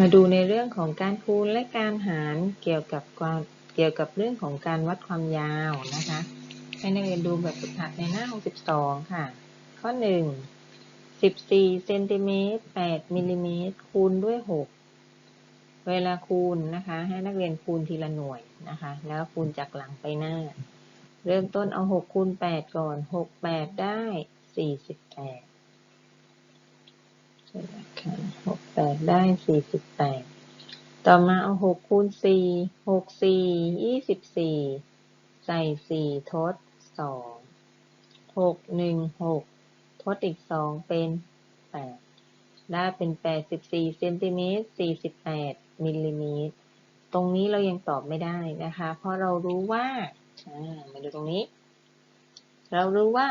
มาดูในเรื่องของการคูณและการหารเกี่ยวกับความเกี่ยวกับเรื่องของการวัดความยาวนะคะให้นักเรียนดูแบบฝึกหัดในหน้า 62 ค่ะ ข้อ 1 14เซนติเมตร8มิลลิเมตรคูณด้วย 6 เวลาคูณนะคะ ให้นักเรียนคูณทีละหน่วยนะคะ แล้วคูณจากหลังไปหน้า เริ่มต้นเอา 6 คูณ 8 ก่อน 6 8 ได้ 48 หกแปดได้สี่สิบแปดต่อมาเอาหกคูณสี่หกสี่ยี่สิบสี่ใส่สี่ทดสองหกหนึ่งหกทดอีกสองเป็นแปดได้เป็นแปดสิบสี่เซนติเมตรสี่สิบแปดมิลลิเมตร ตรงนี้เรายังตอบไม่ได้นะคะ เพราะเรารู้ว่าอ่ามาดูตรงนี้ เรารู้ว่า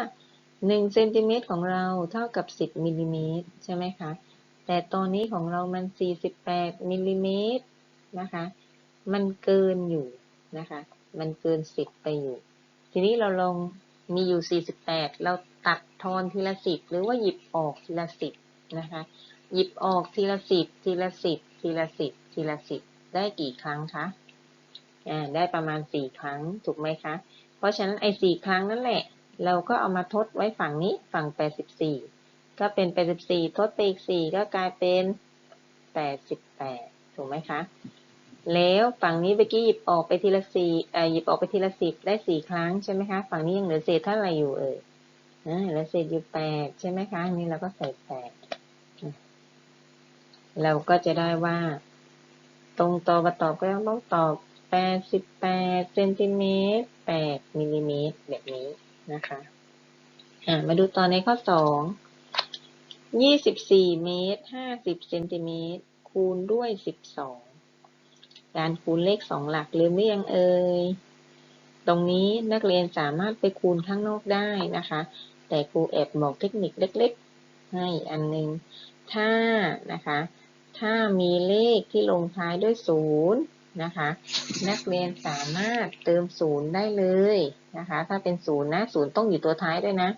1เซนติเมตรของเราเท่ากับ 10มิลลิเมตรใช่ไหมคะ แต่ตอนนี้ของเรามัน 48มิลลิเมตรนะคะ มันเกินอยู่นะคะ มันเกิน 10 ไปอยู่ ทีนี้เราลองมีอยู่ 48 เราตัดทอนทีละ 10 หรือว่าหยิบออกทีละ 10 นะคะ หยิบออกทีละ 10 ทีละ 10 ทีละ 10 ทีละ 10 ได้กี่ครั้งคะอ่าได้ประมาณ 4 ครั้งถูกไหมคะ เพราะฉะนั้นไอ้4ครั้งนั่นแหละ เราก็เอามาทดไว้ฝั่งนี้ฝั่ง 84 ก็เป็น 84 ทดไปอีก 4 ก็กลายเป็น 88 ถูกไหมคะ แล้วฝั่งนี้เมื่อกี้หยิบออกไปทีละ4เอ่อหยิบออกไปทีละ 10 ได้ 4 ครั้งใช่ไหมคะ ฝั่งนี้ยังเหลือเศษเท่าไหร่อยู่เอ่ยอ่าเหลือเศษอยู่ 8 ใช่ไหมคะนนี้เราก็ใส่ 8 เราก็จะได้ว่า ตรงตอบกับตอบก็ต้องตอบ 88เซนติเมตร8มิลลิเมตรแบบนี้ นะคะมาดูต่อในข้อสองยี่สิบสี่เมตรห้าสิบเซนติเมตรคูณด้วยสิบสองการคูณเลขสองหลักลืมหรือยังเอ่ย ตรงนี้นักเรียนสามารถไปคูณข้างนอกได้นะคะ แต่ครูแอบบอกเทคนิคเล็กๆ ให้อันหนึง ถ้านะคะ ถ้ามีเลขที่ลงท้ายด้วยศูนย์ นะคะ นักเรียนสามารถเติมศูนย์ได้เลยนะคะ ถ้าเป็นศูนย์นะศูนย์ต้องอยู่ตัวท้ายด้วยนะ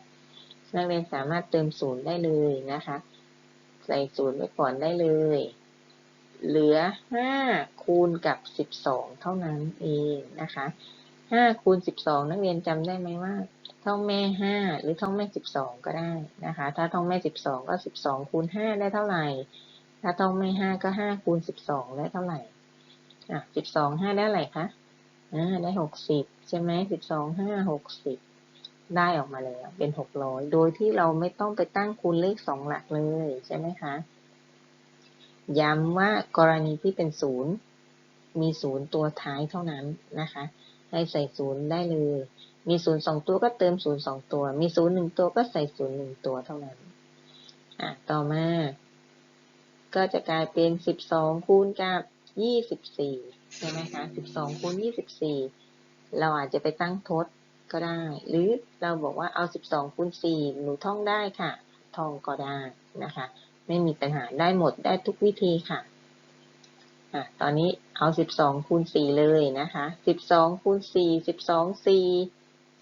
นักเรียนสามารถเติมศูนย์ได้เลยนะคะ ใส่ศูนย์ไว้ก่อนได้เลย เหลือห้าคูณกับสิบสองเท่านั้นเองนะคะห้าคูณสิบสองนักเรียนจำได้ไหมว่าท่องแม่ห้าหรือท่องแม่สิบสองก็ได้นะคะ ถ้าท่องแม่สิบสองก็สิบสองคูณห้าได้เท่าไหร่ ถ้าท่องแม่ห้าก็ห้าคูณสิบสองได้เท่าไหร่ อะสิบสองห้าได้อะไรคะอ่าได้หกสิบใช่ไหมสิบสองห้าหกสิบได้ออกมาแล้วเป็นหกร้อยโดยที่เราไม่ต้องไปตั้งคูณเลขสองหลักเลยใช่ไหมคะย้ำว่ากรณีที่เป็นศูนย์มีศูนย์ตัวท้ายเท่านั้นนะคะ ให้ใส่ศูนย์ได้เลย มีศูนย์สองตัวก็เติมศูนย์สองตัว มีศูนย์หนึ่งตัวก็ใส่ศูนย์หนึ่งตัวเท่านั้นอะต่อมา ก็จะกลายเป็นสิบสองคูณกับ ยี่สิบสี่ใช่ไหมคะสิบสองคูณยี่สิบสี่เราอาจจะไปตั้งทดก็ได้ หรือเราบอกว่าเอาสิบสองคูณสี่หนูท่องได้ค่ะท่องก็ได้นะคะ ไม่มีปัญหาได้หมดได้ทุกวิธีค่ะอะตอนนี้เอาสิบสองคูณสี่เลยนะคะสิบสองคูณสี่สิบสองสี่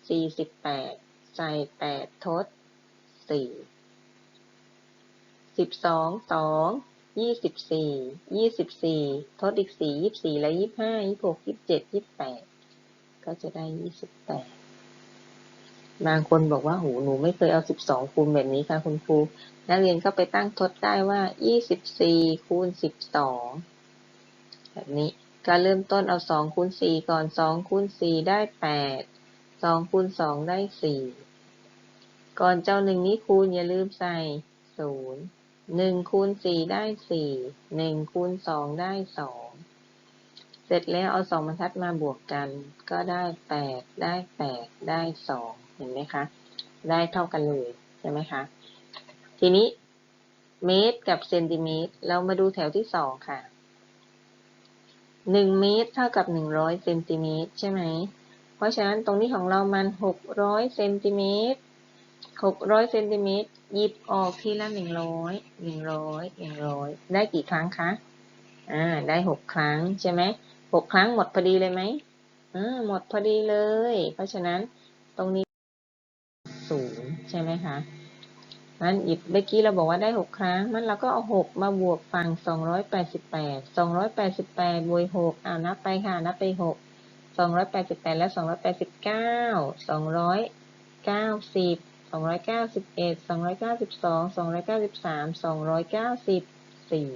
สี่สิบแปดใส่แปดทดสี่สิบสองสอง ยี่สิบสี่ ยี่สิบสี่ ทดอีกสี่ยี่สี่แล้วยี่ห้ายี่หกยี่เจ็ดยี่แปด ก็จะได้ยี่สิบแปด บางคนบอกว่าโหหนูไม่เคยเอาสิบสองคูณแบบนี้ค่ะคุณครู นักเรียนก็ไปตั้งทดได้ว่ายี่สิบสี่คูณสิบสอง แบบนี้ ก็เริ่มต้นเอาสองคูณสี่ก่อนสองคูณสี่ได้แปด สองคูณสองได้สี่ ก่อนเจ้าหนึ่งนี้คูณอย่าลืมใส่ศูนย์ หนึ่งคูณสี่ได้สี่หนึ่งคูณสองได้สองเสร็จแล้วเอาสองบรรทัดมาบวกกัน ก็ได้แปดได้แปดได้สองเห็นไหมคะได้เท่ากันเลยใช่ไหมคะทีนี้เมตรกับเซนติเมตร เรามาดูแถวที่สองค่ะหนึ่งเมตรเท่ากับหนึ่งร้อยเซนติเมตรใช่ไหมเพราะฉะนั้นตรงนี้ของเรามันหกร้อยเซนติเมตร หกร้อยเซนติเมตรหยิบออกทีละหนึ่งร้อยหนึ่งร้อยหนึ่งร้อยได้กี่ครั้งคะอ่าได้หกครั้งใช่ไหมหกครั้งหมดพอดีเลยไหมอ่าหมดพอดีเลย เพราะฉะนั้นตรงนี้ศูนย์ใช่ไหมคะมันหยิบเมื่อกี้เราบอกว่าได้หกครั้งมันเราก็เอาหกมาบวกฝั่งสองร้อยแปดสิบแปดสองร้อยแปดสิบแปดบวกหกอ่านับไปค่ะนับไปหกสองร้อยแปดสิบแปดและสองร้อยแปดสิบเก้าสองร้อยเก้าสิบ สองร้อยเก้าสิบเอ็ดสองร้อยเก้าสิบสองสองร้อยเก้าสิบสามสองร้อยเก้าสิบสี่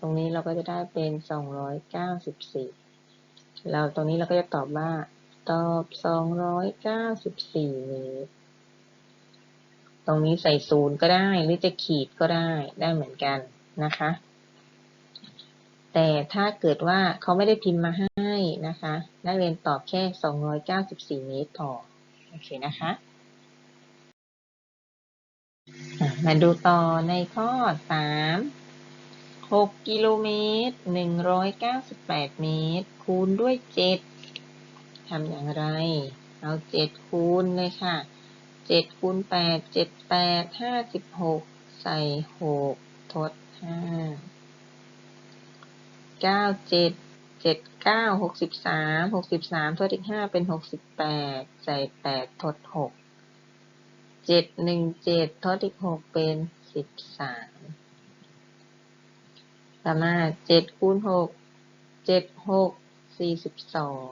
ตรงนี้เราก็จะได้เป็นสองร้อยเก้าสิบสี่เราตรงนี้เราก็จะตอบว่า ตอบสองร้อยเก้าสิบสี่เมตร ตรงนี้ใส่ศูนย์ก็ได้หรือจะขีดก็ได้ได้เหมือนกันนะคะ แต่ถ้าเกิดว่าเขาไม่ได้พิมพ์มาให้นะคะ นักเรียนตอบแค่ 294 เมตรพอโอเคนะคะ มาดูต่อในข้อ 3 6 กิโลเมตร 198 เมตร คูณด้วย 7 ทำอย่างไร เอา 7 คูณเลยค่ะเจ็ดคูณแปดเจ็ดแปดห้าสิบหกใส่หกทดห้าเก้าเจ็ดเจ็ดเก้าหกสิบสามหกสิบสามทดอีกห้าเป็นหกสิบแปดใส่แปดทดหก เจ็ดหนึ่งเจ็ดทดอีกหกเป็นสิบสามต่อมาเจ็ดคูณหกเจ็ดหกสี่สิบสอง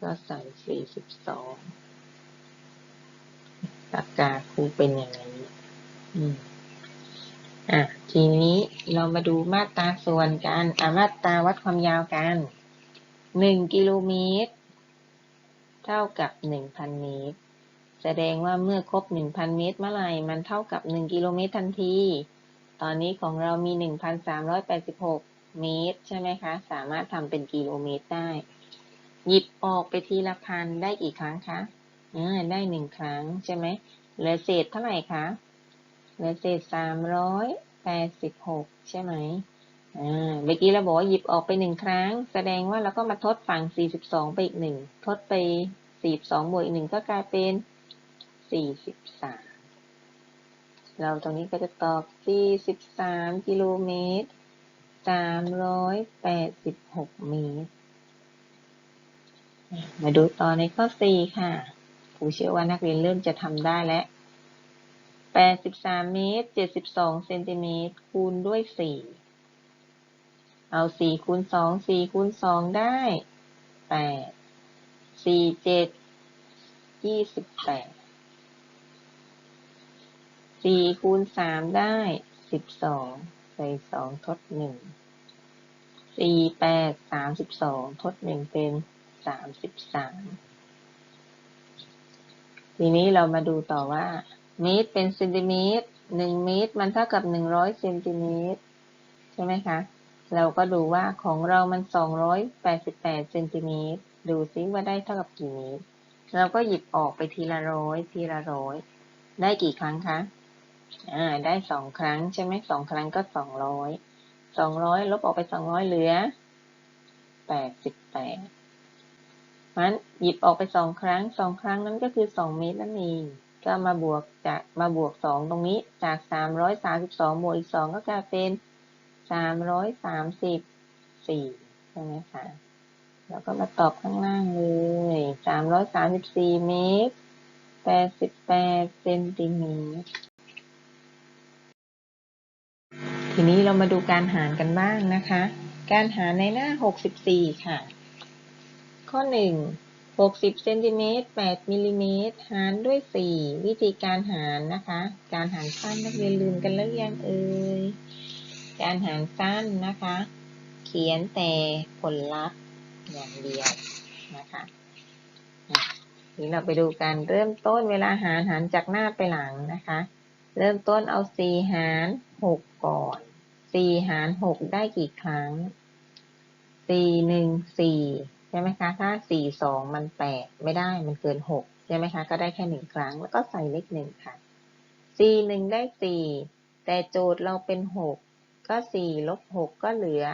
ก็ใส่สี่สิบสองปากกาครูเป็นอย่างนี้อืมอะ ทีนี้เรามาดูมาตราส่วนกันอะมาตราวัดความยาวกันหนึ่งกิโลเมตร เท่ากับหนึ่งพันเมตร แสดงว่าเมื่อครบหนึ่งพันเมตรเมื่อไหร่ มันเท่ากับหนึ่งกิโลเมตรทันที ตอนนี้ของเรามีหนึ่งพันสามร้อยแปดสิบหกเมตร ใช่ไหมคะ สามารถทำเป็นกิโลเมตรได้ หยิบออกไปทีละพันได้กี่ครั้งคะเออได้หนึ่งครั้งใช่ไหมเหลือเศษเท่าไหร่คะ เหลือเศษสามร้อยแปดสิบหกใช่ไหมอ่าเมื่อกี้เราบอกว่าหยิบออกไปหนึ่งครั้ง แสดงว่าเราก็มาทดฝั่งสี่สิบสองไปอีกหนึ่งทดไปสี่สองบวกอีกหนึ่งก็กลายเป็น สี่สิบสามเราตรงนี้ก็จะตอบสี่สิบสามกิโลเมตรสามร้อยแปดสิบหกเมตร มาดูต่อในข้อสี่ค่ะครูเชื่อว่านักเรียนเริ่มจะทำได้แล้วแปดสิบสามเมตรเจ็ดสิบสองเซนติเมตรคูณด้วยสี่เอาสี่คูณสองสี่คูณสองได้แปดสี่เจ็ดยี่สิบแปด สี่คูณสามได้สิบสองใส่สองทดหนึ่งสี่แปดสามสิบสองทดหนึ่งเป็นสามสิบสามทีนี้เรามาดูต่อว่าเมตรเป็นเซนติเมตรหนึ่งเมตรมันเท่ากับหนึ่งร้อยเซนติเมตรใช่ไหมคะ เราก็ดูว่าของเรามันสองร้อยแปดสิบแปดเซนติเมตรดูซิว่าได้เท่ากับกี่เมตร เราก็หยิบออกไปทีละร้อยทีละร้อยได้กี่ครั้งคะ อ่าได้สองครั้งใช่ไหมสองครั้งก็สองร้อยสองร้อยลบออกไปสองร้อยเหลือแปดสิบแปดมันหยิบออกไปสองครั้งสองครั้งนั้นก็คือสองเมตรนั่นเองก็มาบวกจากมาบวกสองตรงนี้จากสามร้อยสามสิบสองบวกอีกสองก็กลายเป็นสามร้อยสามสิบสี่ใช่ไหมคะแล้วก็มาตอบข้างล่างเลยสามร้อยสามสิบสี่เมตรแปดสิบแปดเซนติเมตร ทีนี้เรามาดูการหารกันบ้างนะคะ การหารในหน้า 64 ค่ะ ข้อ 1 60เซนติเมตร8มิลลิเมตรหารด้วย 4 วิธีการหารนะคะ การหารสั้นนักเรียนลืมกันแล้วยังเอ่ย การหารสั้นนะคะ เขียนแต่ผลลัพธ์อย่างเดียวนะคะทีนี้เราไปดูการเริ่มต้นเวลาหารหารจากหน้าไปหลังนะคะ เริ่มต้นเอา 4 หาร 6ก่อนสี่หารหกได้กี่ครั้งสี่หนึ่งสี่ใช่ไหมคะ ถ้าสี่สองมันแปดไม่ได้มันเกินหกใช่ไหมคะ ก็ได้แค่หนึ่งครั้ง แล้วก็ใส่เลขหนึ่งค่ะสี่หนึ่งได้สี่แต่โจทย์เราเป็นหกก็สี่ลบหกก็เหลือ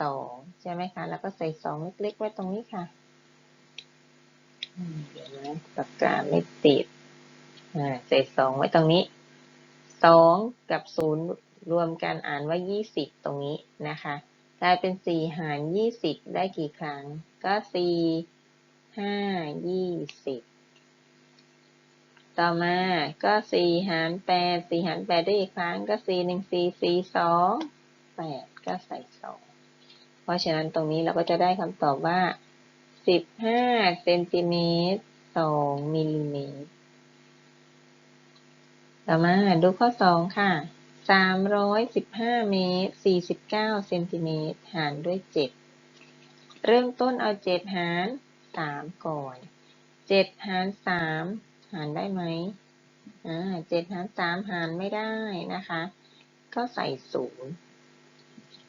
สองใช่ไหมคะ แล้วก็ใส่สองเล็กๆไว้ตรงนี้ค่ะอืมเดี๋ยวนะปากกาไม่ติดอ่าใส่สองไว้ตรงนี้ สองกับศูนย์รวมกันอ่านว่ายี่สิบตรงนี้นะคะกลายเป็นสี่หารยี่สิบได้กี่ครั้ง ก็สี่ห้ายี่สิบต่อมาก็สี่หารแปดสี่หารแปดได้อีกครั้ง ก็สี่หนึ่งสี่สี่สองแปดก็ใส่สองเพราะฉะนั้นตรงนี้เราก็จะได้คำตอบว่าสิบห้าเซนติเมตรสองมิลลิเมตร ต่อมาดูข้อสองค่ะสามร้อยสิบห้าเมตรสี่สิบเก้าเซนติเมตร หารด้วยเจ็ดเริ่มต้นเอาเจ็ดหารสามก่อนเจ็ดหารสามหารได้ไหมอ่าเจ็ดหารสามหารไม่ได้นะคะ ก็ใส่ศูนย์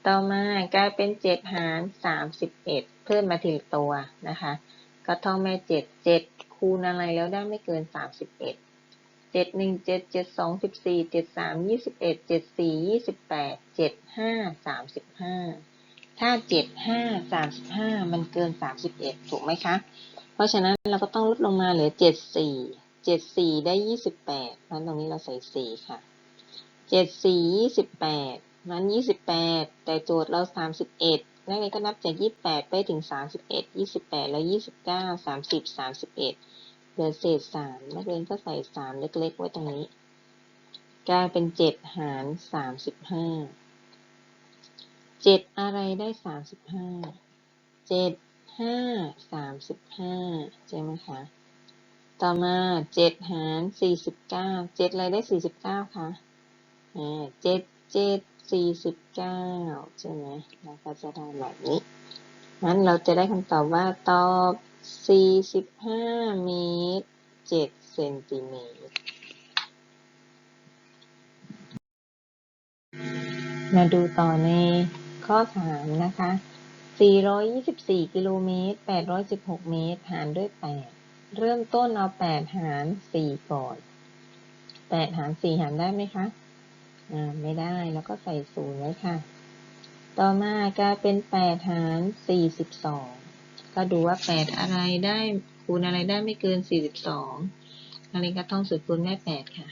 ต่อมากลายเป็นเจ็ดหารสามสิบเอ็ดเพิ่มมาทีละตัวนะคะ ก็ท่องแม่เจ็ดเจ็ดคูณอะไรแล้วได้ไม่เกินสามสิบ เจ็ดหนึ่งเจ็ดเจ็ดสองสิบสี่เจ็ดสามยี่สิบเอ็ดเจ็ดสี่ยี่สิบแปดเจ็ดห้าสามสิบห้าถ้าเจ็ดห้าสามสิบห้ามันเกินสามสิบเอ็ดถูกไหมคะ เพราะฉะนั้นเราก็ต้องลดลงมาเหลือเจ็ดสี่เจ็ดสี่ได้ยี่สิบแปดนั้นตรงนี้เราใส่สี่ค่ะเจ็ดสี่ยี่สิบแปดนั้นยี่สิบแปดแต่โจทย์เราสามสิบเอ็ดนักเรียนก็นับจากยี่สิบแปดไปถึงสามสิบเอ็ดยี่สิบแปดแล้วยี่สิบเก้าสามสิบสามสิบเอ็ด เหลือเศษสามนักเรียนก็ใส่สามเล็ก ๆ ไว้ตรงนี้กลายเป็นเจ็ดหารสามสิบห้าเจ็ดอะไรได้สามสิบห้าเจ็ดห้าสามสิบห้าใช่ไหมคะ ต่อมาเจ็ดหารสี่สิบเก้าเจ็ดอะไรได้สี่สิบเก้าคะอ่าเจ็ดเจ็ดสี่สิบเก้าใช่ไหมเราก็จะได้แบบนี้งั้นเราจะได้คำตอบว่าตอบ สี่สิบห้าเมตรเจ็ดเซนติเมตร มาดูต่อในข้อสามนะคะ 424 กิโลเมตร 816 เมตร หารด้วย 8 เริ่มต้นเอา 8 หาร 4 ก่อน 8 หาร 4 หารได้ไหมคะ อ่า ไม่ได้ แล้วก็ใส่ศูนย์ไว้ค่ะ ต่อมากลายเป็น 8 หาร 42 ก็ดูว่า 8 อะไรได้คูณอะไรได้ไม่เกิน 42อะไรก็ต้องสูตรคูณแม่8ค่ะ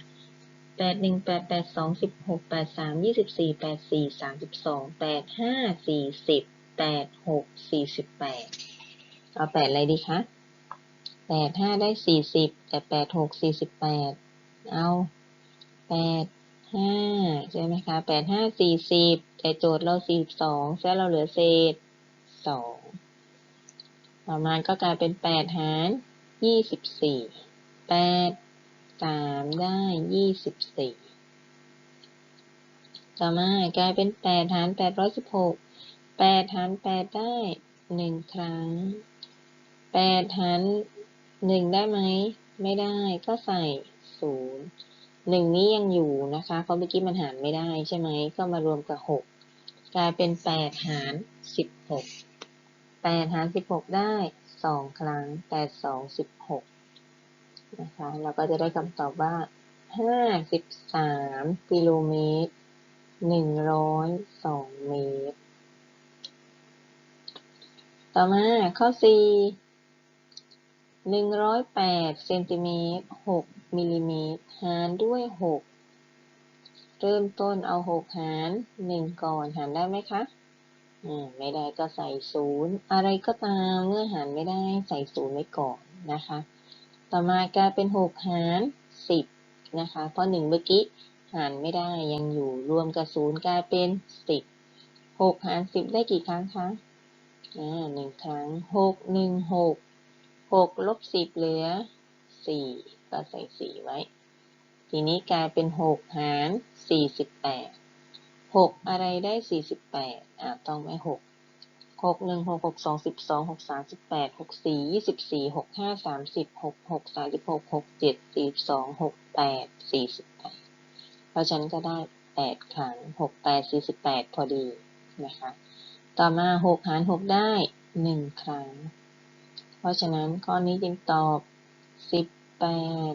แปดหนึ่งแปดแปดสองสิบหกแปดสามยี่สิบสี่แปดสี่สามสิบสองแปดห้าสี่สิบแปดหกสี่สิบแปดเอาแปดอะไรดีคะแปดห้าได้สี่สิบแต่แปดหกสี่สิบแปดเอาแปดห้าใช่ไหมคะแปดห้าสี่สิบแต่โจทย์เราสี่สิบสองแค่เราเหลือเศษสอง ต่อมาก็กลายเป็นแปดหารยี่สิบสี่แปดสามได้ยี่สิบสี่ต่อมากลายเป็นแปดหารแปดร้อยสิบหกแปดหารแปดได้หนึ่งครั้งแปดหารหนึ่งได้ไหม ไม่ได้ก็ใส่ศูนย์หนึ่งนี้ยังอยู่นะคะเพราะเมื่อกี้มันหารไม่ได้ใช่ไหมก็มารวมกับหกกลายเป็นแปดหารสิบหก แปดหารสิบหกได้สองครั้งแปดสองสิบหกนะคะเราก็จะได้คำตอบว่า53กิโลเมตร102เมตร ต่อมาข้อ4 108เซนติเมตร6มิลลิเมตรหารด้วย6เริ่มต้นเอา6หาร1ก่อนหารได้ไหมคะ ไม่ได้ก็ใส่0อะไรก็ตามเมื่อหารไม่ได้ใส่0ไว้ก่อนนะคะ ต่อมากลายเป็นหกหารสิบนะคะ เพราะหนึ่งเมื่อกี้หารไม่ได้ยังอยู่รวมกับศูนย์กลายเป็นสิบหกหารสิบได้กี่ครั้งคะอ่าหนึ่งครั้งหกหนึ่งหกหกลบสิบเหลือสี่ก็ใส่สี่ไว้ ทีนี้กลายเป็นหกหารสี่สิบแปด หกอะไรได้สี่สิบแปดอ่าต้องไว้หกหกหนึ่งหกหกสองสิบสองหกสามสิบแปดหกสี่ยี่สิบสี่หกห้าสามสิบหกหกสามสิบหกหกเจ็ดสี่สิบสองหกแปดสี่สิบแปดเพราะฉะนั้นก็ได้แปดครั้งหกแปดสี่สิบแปดพอดีนะคะ ต่อมาหกหารหกได้หนึ่งครั้ง เพราะฉะนั้นข้อนี้จึงตอบสิบแปด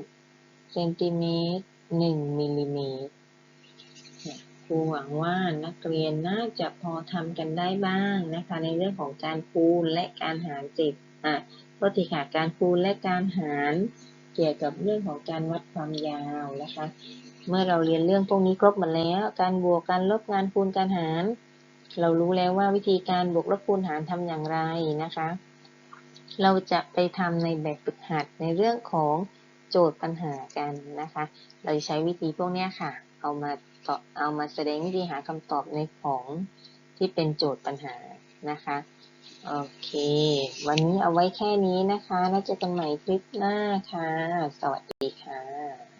เซนติเมตรหนึ่งมิลลิเมตร ครูหวังว่านักเรียนน่าจะพอทำกันได้บ้างนะคะ ในเรื่องของการคูณและการหารจิตอะโทษทีค่ะการคูณและการหารเกี่ยวกับเรื่องของการวัดความยาวนะคะ เมื่อเราเรียนเรื่องพวกนี้ครบหมดแล้ว การบวกการลบการคูณการหาร เรารู้แล้วว่าวิธีการบวกลบคูณหารทำอย่างไรนะคะ เราจะไปทำในแบบฝึกหัดในเรื่องของโจทย์ปัญหากันนะคะ เราจะใช้วิธีพวกนี้ค่ะ เอามา ตอบเอามาแสดงวิธีหาคำตอบในของที่เป็นโจทย์ปัญหานะคะโอเค วันนี้เอาไว้แค่นี้นะคะ แล้วเจอกันใหม่คลิปหน้าค่ะ สวัสดีค่ะ